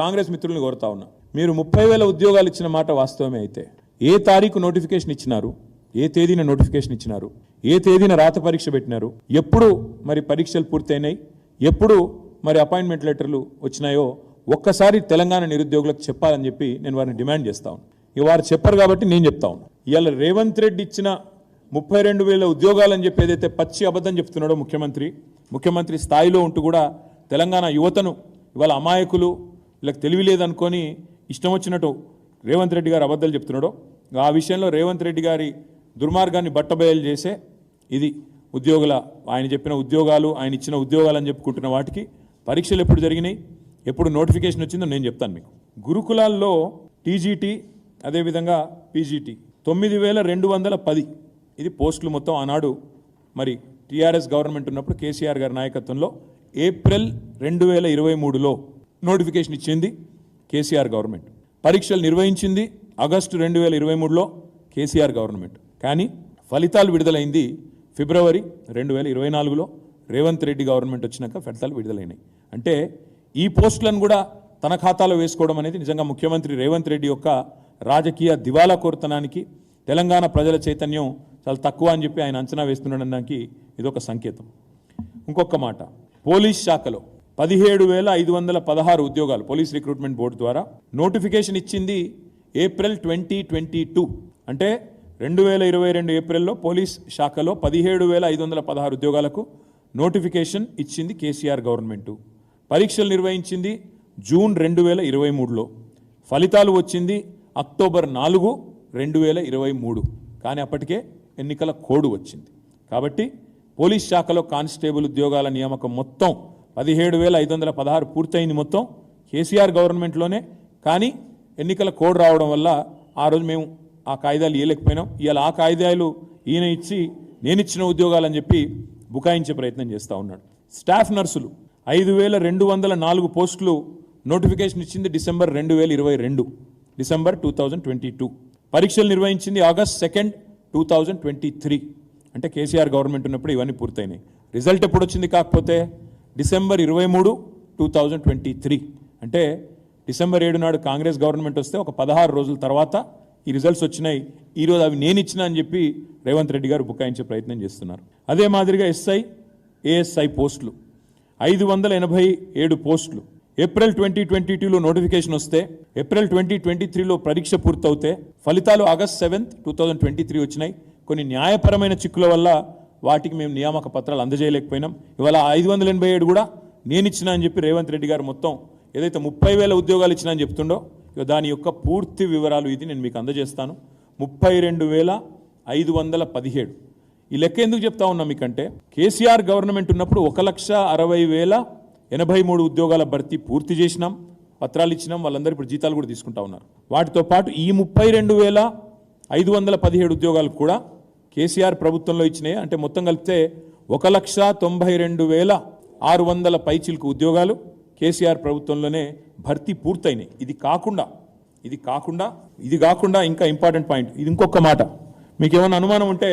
కాంగ్రెస్ మిత్రుల్ని కోరుతా ఉన్నా. మీరు ముప్పై వేల ఉద్యోగాలు ఇచ్చిన మాట వాస్తవమే అయితే. ఏ తారీఖు నోటిఫికేషన్ ఇచ్చినారు? ఏ తేదీన నోటిఫికేషన్ ఇచ్చినారు? ఏ తేదీన రాత పరీక్ష పెట్టినారు? ఎప్పుడు మరి పరీక్షలు పూర్తయినాయి? ఎప్పుడు మరి అపాయింట్మెంట్ లెటర్లు వచ్చినాయో ఒక్కసారి తెలంగాణ నిరుద్యోగులకు చెప్పాలని చెప్పి నేను వారిని డిమాండ్ చేస్తా ఉన్నాను ఇక వారు చెప్పరు కాబట్టి నేను చెప్తా ఉన్నాను ఇవాళ రేవంత్ రెడ్డి ఇచ్చిన ముప్పై రెండు వేల ఉద్యోగాలని చెప్పి ఏదైతే పచ్చి అబద్ధం చెప్తున్నాడో ముఖ్యమంత్రి ముఖ్యమంత్రి స్థాయిలో ఉంటూ కూడా తెలంగాణ యువతను ఇవాళ అమాయకులు వీళ్ళకి తెలివి లేదనుకొని ఇష్టం వచ్చినట్టు రేవంత్ రెడ్డి గారు అబద్ధాలు చెప్తున్నాడో ఆ విషయంలో రేవంత్ రెడ్డి గారి దుర్మార్గాన్ని బట్టబయలు చేసే ఇది ఉద్యోగుల ఆయన చెప్పిన ఉద్యోగాలు ఆయన ఇచ్చిన ఉద్యోగాలు అని చెప్పుకుంటున్న వాటికి పరీక్షలు ఎప్పుడు జరిగినాయి ఎప్పుడు నోటిఫికేషన్ వచ్చిందో నేను చెప్తాను మీకు. గురుకులాల్లో టీజీటీ అదేవిధంగా పీజీటీ తొమ్మిది వేల రెండు వందల పది. ఇది పోస్టులు మొత్తం ఆనాడు మరి టీఆర్ఎస్ గవర్నమెంట్ ఉన్నప్పుడు కేసీఆర్ గారి నాయకత్వంలో ఏప్రిల్ రెండు వేల ఇరవై మూడులో నోటిఫికేషన్ ఇచ్చింది కేసీఆర్ గవర్నమెంట్. పరీక్షలు నిర్వహించింది ఆగస్టు రెండు వేల ఇరవై మూడులో కేసీఆర్ గవర్నమెంట్. కానీ ఫలితాలు విడుదలైంది ఫిబ్రవరి రెండు వేల ఇరవై నాలుగులో. రేవంత్ రెడ్డి గవర్నమెంట్ వచ్చినాక ఫలితాలు విడుదలైనాయి. అంటే ఈ పోస్టులను కూడా తన ఖాతాలో వేసుకోవడం అనేది నిజంగా ముఖ్యమంత్రి రేవంత్ రెడ్డి యొక్క రాజకీయ దివాలా కోరుతనానికి తెలంగాణ ప్రజల చైతన్యం చాలా తక్కువ అని చెప్పి ఆయన అంచనా వేస్తున్నాడనడానికి ఇదొక సంకేతం. ఇంకొక మాట పోలీస్ శాఖలో పదిహేడు వేల ఐదు వందల పదహారు ఉద్యోగాలు పోలీస్ రిక్రూట్మెంట్ బోర్డు ద్వారా. నోటిఫికేషన్ ఇచ్చింది ఏప్రిల్ ట్వంటీ ట్వంటీ టూ. అంటే రెండు వేల ఇరవై రెండు ఏప్రిల్లో పోలీస్ శాఖలో పదిహేడు వేల ఐదు వందల పదహారు ఉద్యోగాలకు నోటిఫికేషన్ ఇచ్చింది కేసీఆర్ గవర్నమెంటు. పరీక్షలు నిర్వహించింది జూన్ రెండు వేల ఇరవై మూడులో. ఫలితాలు వచ్చింది అక్టోబర్ నాలుగు రెండు వేల ఇరవై మూడు. కానీ అప్పటికే ఎన్నికల కోడ్ వచ్చింది. కాబట్టి పోలీస్ శాఖలో కానిస్టేబుల్ ఉద్యోగాల నియామకం మొత్తం పదిహేడు వేల ఐదు వందల పదహారు పూర్తయింది మొత్తం కేసీఆర్ గవర్నమెంట్లోనే. కానీ ఎన్నికల కోడ్ రావడం వల్ల ఆ రోజు మేము ఆ కాయిదాలు ఇవ్వలేకపోయినాం ఇవాళ ఆ కాయిదాలు ఈయన ఇచ్చి నేను ఇచ్చిన ఉద్యోగాలని చెప్పి బుకాయించే ప్రయత్నం చేస్తూ ఉన్నాడు. స్టాఫ్ నర్సులు ఐదు వేల రెండు వందల నాలుగు పోస్టులు నోటిఫికేషన్ ఇచ్చింది డిసెంబర్ రెండు వేల ఇరవై రెండు December two thousand twenty two. పరీక్షలు నిర్వహించింది August second two thousand twenty three. అంటే కేసీఆర్ గవర్నమెంట్ ఉన్నప్పుడు ఇవన్నీ పూర్తయినాయి. రిజల్ట్ ఎప్పుడు వచ్చింది కాకపోతే డిసెంబర్ ఇరవై మూడు టూ థౌజండ్ ట్వంటీ త్రీ. అంటే డిసెంబర్ ఏడు నాడు కాంగ్రెస్ గవర్నమెంట్ వస్తే ఒక పదహారు రోజుల తర్వాత ఈ రిజల్ట్స్ వచ్చినాయి. ఈరోజు అవి నేను ఇచ్చిన అని చెప్పి రేవంత్ రెడ్డి గారు బుకాయించే ప్రయత్నం చేస్తున్నారు. అదే మాదిరిగా ఎస్ఐ ఏఎస్ఐ పోస్టులు. ఐదు వందల ఎనభై ఏడు పోస్టులు. ఏప్రిల్ ట్వంటీ ట్వంటీ టూలో నోటిఫికేషన్ వస్తే ఏప్రిల్ ట్వంటీ ట్వంటీ త్రీలో పరీక్ష పూర్తవుతే ఫలితాలు August seventh two thousand twenty three వచ్చినాయి. కొన్ని న్యాయపరమైన చిక్కుల వల్ల వాటికి మేము నియామక పత్రాలు అందజేయలేకపోయినాం. ఇవాళ ఐదు వందల ఎనభై ఏడు కూడా నేను ఇచ్చిన అని చెప్పి రేవంత్ రెడ్డి గారు మొత్తం ఏదైతే ముప్పై వేల ఉద్యోగాలు ఇచ్చినా అని చెప్తుండో ఇక దాని యొక్క పూర్తి వివరాలు ఇది నేను మీకు అందజేస్తాను. ముప్పై రెండు వేల ఐదు వందల పదిహేడు. ఈ లెక్క ఎందుకు చెప్తా ఉన్నా మీకంటే కేసీఆర్ గవర్నమెంట్ ఉన్నప్పుడు ఒక లక్ష అరవై వేల ఎనభై మూడు ఉద్యోగాల భర్తీ పూర్తి చేసినాం. పత్రాలు ఇచ్చినాం. వాళ్ళందరూ ఇప్పుడు జీతాలు కూడా తీసుకుంటా ఉన్నారు. వాటితో పాటు ఈ ముప్పై రెండు వేల ఐదు వందల పదిహేడు ఉద్యోగాలు కూడా కేసీఆర్ ప్రభుత్వంలో ఇచ్చినాయి అంటే మొత్తం కలిపితే ఒక లక్ష తొంభై రెండు వేల ఆరు వందల పైచిలకు ఉద్యోగాలు కేసీఆర్ ప్రభుత్వంలోనే భర్తీ పూర్తయినాయి. ఇది కాకుండా ఇది కాకుండా ఇది కాకుండా ఇంకా ఇంపార్టెంట్ పాయింట్ ఇది ఇంకొక మాట. మీకు ఏమైనా అనుమానం ఉంటే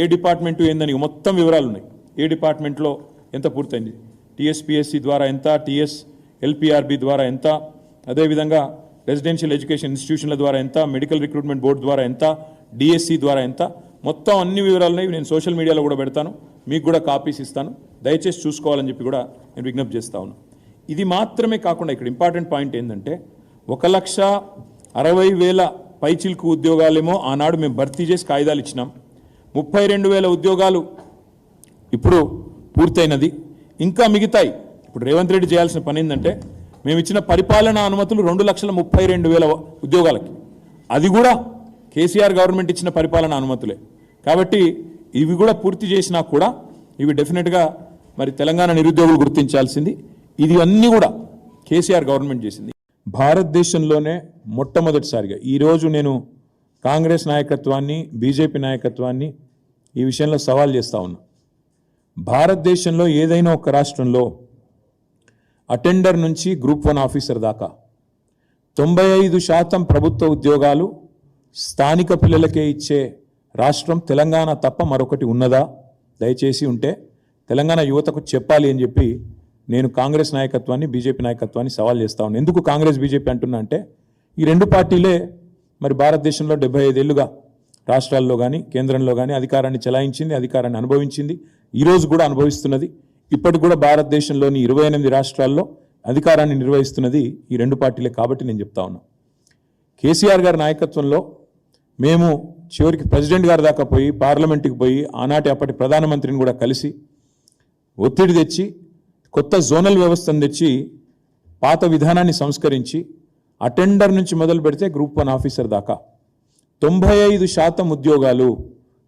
ఏ డిపార్ట్మెంటు ఏందని మొత్తం వివరాలు ఉన్నాయి ఏ డిపార్ట్మెంట్లో ఎంత పూర్తయింది? టీఎస్పిఎస్సి ద్వారా ఎంత టీఎస్ ఎల్పిఆర్బి ద్వారా ఎంత అదేవిధంగా రెసిడెన్షియల్ ఎడ్యుకేషన్ ఇన్స్టిట్యూషన్ల ద్వారా ఎంత మెడికల్ రిక్రూట్మెంట్ బోర్డు ద్వారా ఎంత డిఎస్సి ద్వారా ఎంత మొత్తం అన్ని వివరాలున్నాయి నేను సోషల్ మీడియాలో కూడా పెడతాను. మీకు కూడా కాపీస్ ఇస్తాను. దయచేసి చూసుకోవాలని చెప్పి కూడా నేను విజ్ఞప్తి చేస్తా ఉన్నాను. ఇది మాత్రమే కాకుండా ఇక్కడ ఇంపార్టెంట్ పాయింట్ ఏంటంటే ఒక లక్ష అరవై వేల పైచిల్కు ఉద్యోగాలేమో ఆనాడు మేము భర్తీ చేసి కాగితాలు ఇచ్చినాం. ముప్పై రెండు వేల ఉద్యోగాలు ఇప్పుడు పూర్తయినది. ఇంకా మిగతాయి. ఇప్పుడు రేవంత్ రెడ్డి చేయాల్సిన పని ఏంటంటే మేము ఇచ్చిన పరిపాలనా అనుమతులు రెండు లక్షల ముప్పై రెండు వేల ఉద్యోగాలకి. అది కూడా కేసీఆర్ గవర్నమెంట్ ఇచ్చిన పరిపాలనా అనుమతులే. కాబట్టి ఇవి కూడా పూర్తి చేసినా కూడా ఇవి డెఫినెట్గా మరి తెలంగాణ నిరుద్యోగులు గుర్తించాల్సింది. ఇది అన్నీ కూడా కేసీఆర్ గవర్నమెంట్ చేసింది. భారతదేశంలోనే మొట్టమొదటిసారిగా ఈరోజు నేను కాంగ్రెస్ నాయకత్వాన్ని బీజేపీ నాయకత్వాన్ని ఈ విషయంలో సవాల్ చేస్తా ఉన్నా. భారతదేశంలో ఏదైనా ఒక రాష్ట్రంలో అటెండర్ నుంచి గ్రూప్ వన్ ఆఫీసర్ దాకా తొంభై ఐదు శాతం ప్రభుత్వ ఉద్యోగాలు స్థానిక పిల్లలకే ఇచ్చే రాష్ట్రం తెలంగాణ తప్ప మరొకటి ఉన్నదా? దయచేసి ఉంటే తెలంగాణ యువతకు చెప్పాలి అని చెప్పి నేను కాంగ్రెస్ నాయకత్వాన్ని బీజేపీ నాయకత్వాన్ని సవాల్ చేస్తా ఉన్నాను ఎందుకు కాంగ్రెస్ బీజేపీ అంటున్నా అంటే ఈ రెండు పార్టీలే మరి భారతదేశంలో డెబ్బై ఐదేళ్ళుగా రాష్ట్రాల్లో కానీ కేంద్రంలో కానీ అధికారాన్ని చెలాయించింది అధికారాన్ని అనుభవించింది. ఈరోజు కూడా అనుభవిస్తున్నది. ఇప్పటికి కూడా భారతదేశంలోని ఇరవై ఎనిమిది రాష్ట్రాల్లో అధికారాన్ని నిర్వహిస్తున్నది ఈ రెండు పార్టీలే కాబట్టి నేను చెప్తా ఉన్నా. కేసీఆర్ గారి నాయకత్వంలో మేము చివరికి ప్రెసిడెంట్ గారి దాకా పోయి పార్లమెంట్కి పోయి ఆనాటి అప్పటి ప్రధానమంత్రిని కూడా కలిసి ఒత్తిడి తెచ్చి కొత్త జోనల్ వ్యవస్థను తెచ్చి పాత విధానాన్ని సంస్కరించి అటెండర్ నుంచి మొదలు పెడితే గ్రూప్ వన్ ఆఫీసర్ దాకా. తొంభై ఐదు శాతం ఉద్యోగాలు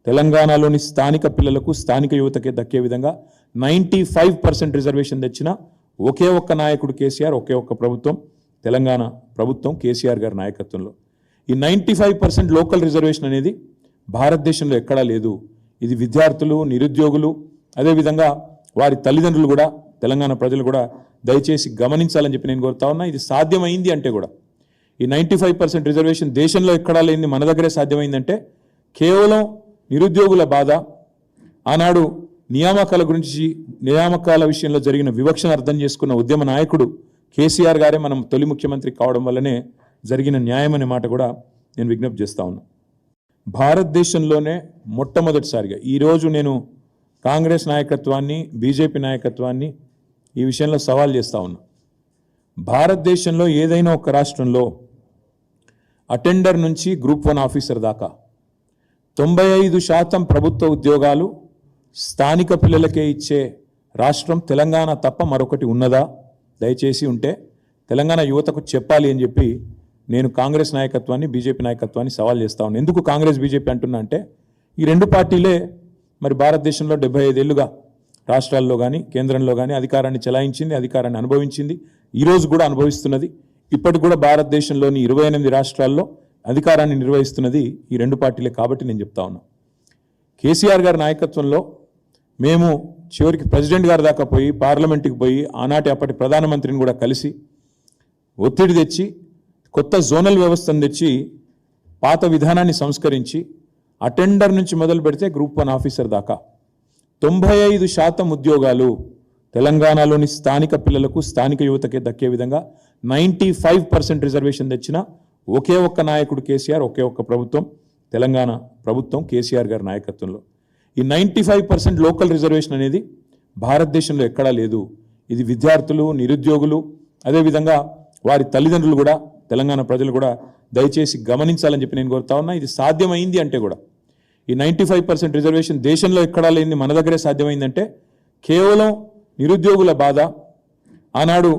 తెలంగాణలోని స్థానిక పిల్లలకు స్థానిక యువతకే దక్కే విధంగా నైంటీ ఫైవ్ పర్సెంట్ రిజర్వేషన్ తెచ్చిన ఒకే ఒక్క నాయకుడు కేసీఆర్ ఒకే ఒక్క ప్రభుత్వం తెలంగాణ ప్రభుత్వం కేసీఆర్ గారి నాయకత్వంలో. ఈ ninety five percent local reservation అనేది భారతదేశంలో ఎక్కడా లేదు. ఇది విద్యార్థులు నిరుద్యోగులు అదేవిధంగా వారి తల్లిదండ్రులు కూడా తెలంగాణ ప్రజలు కూడా దయచేసి గమనించాలని చెప్పి నేను కోరుతా ఉన్నా. ఇది సాధ్యమైంది అంటే కూడా ఈ నైంటీ ఫైవ్ పర్సెంట్ రిజర్వేషన్ దేశంలో ఎక్కడా లేనిది మన దగ్గరే సాధ్యమైందంటే కేవలం నిరుద్యోగుల బాధ ఆనాడు నియామకాల గురించి నియామకాల విషయంలో జరిగిన వివక్షను అర్థం చేసుకున్న ఉద్యమ నాయకుడు కేసీఆర్ గారే మనం తొలి ముఖ్యమంత్రి కావడం వల్లనే జరిగిన న్యాయం అనే మాట కూడా నేను విజ్ఞప్తి చేస్తా ఉన్నా. భారతదేశంలోనే మొట్టమొదటిసారిగా ఈరోజు నేను కాంగ్రెస్ నాయకత్వాన్ని బీజేపీ నాయకత్వాన్ని ఈ విషయంలో సవాల్ చేస్తా ఉన్నా. భారతదేశంలో ఏదైనా ఒక రాష్ట్రంలో అటెండర్ నుంచి గ్రూప్ వన్ ఆఫీసర్ దాకా తొంభై ఐదు శాతం ప్రభుత్వ ఉద్యోగాలు స్థానిక పిల్లలకే ఇచ్చే రాష్ట్రం తెలంగాణ తప్ప మరొకటి ఉన్నదా? దయచేసి ఉంటే తెలంగాణ యువతకు చెప్పాలి అని చెప్పి నేను కాంగ్రెస్ నాయకత్వాన్ని బీజేపీ నాయకత్వాన్ని సవాల్ చేస్తా ఉన్నాను ఎందుకు కాంగ్రెస్ బీజేపీ అంటున్నా అంటే ఈ రెండు పార్టీలే మరి భారతదేశంలో డెబ్బై ఐదేళ్ళుగా రాష్ట్రాల్లో కానీ కేంద్రంలో కానీ అధికారాన్ని చెలాయించింది అధికారాన్ని అనుభవించింది. ఈరోజు కూడా అనుభవిస్తున్నది. ఇప్పటికి కూడా భారతదేశంలోని ఇరవై ఎనిమిది రాష్ట్రాల్లో అధికారాన్ని నిర్వహిస్తున్నది ఈ రెండు పార్టీలే కాబట్టి నేను చెప్తా ఉన్నా. కేసీఆర్ గారి నాయకత్వంలో మేము చివరికి ప్రెసిడెంట్ గారి దాకా పోయి పార్లమెంట్కి పోయి ఆనాటి అప్పటి ప్రధానమంత్రిని కూడా కలిసి ఒత్తిడి తెచ్చి కొత్త జోనల్ వ్యవస్థను తెచ్చి పాత విధానాన్ని సంస్కరించి అటెండర్ నుంచి మొదలు పెడితే గ్రూప్ వన్ ఆఫీసర్ దాకా. తొంభై ఐదు శాతం ఉద్యోగాలు తెలంగాణలోని స్థానిక పిల్లలకు స్థానిక యువతకే దక్కే విధంగా నైంటీ ఫైవ్ పర్సెంట్ రిజర్వేషన్ తెచ్చిన ఒకే ఒక్క నాయకుడు కేసీఆర్ ఒకే ఒక్క ప్రభుత్వం తెలంగాణ ప్రభుత్వం కేసీఆర్ గారి నాయకత్వంలో. ఈ ninety five percent local reservation అనేది భారతదేశంలో ఎక్కడా లేదు. ఇది విద్యార్థులు నిరుద్యోగులు అదేవిధంగా వారి తల్లిదండ్రులు కూడా తెలంగాణ ప్రజలు కూడా దయచేసి గమనించాలని చెప్పి నేను కోరుతా ఉన్నా. ఇది సాధ్యమైంది అంటే కూడా. ఈ నైంటీ ఫైవ్ పర్సెంట్ రిజర్వేషన్ దేశంలో ఎక్కడా లేనిది మన దగ్గరే సాధ్యమైందంటే కేవలం నిరుద్యోగుల బాధ ఆనాడు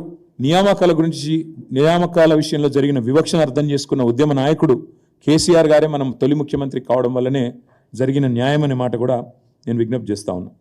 నియామకాల గురించి నియామకాల విషయంలో జరిగిన వివక్షను అర్థం చేసుకున్న ఉద్యమ నాయకుడు కేసీఆర్ గారే మనం తొలి ముఖ్యమంత్రి కావడం వల్లనే జరిగిన న్యాయం అనే మాట కూడా నేను విజ్ఞప్తి చేస్తా ఉన్నా.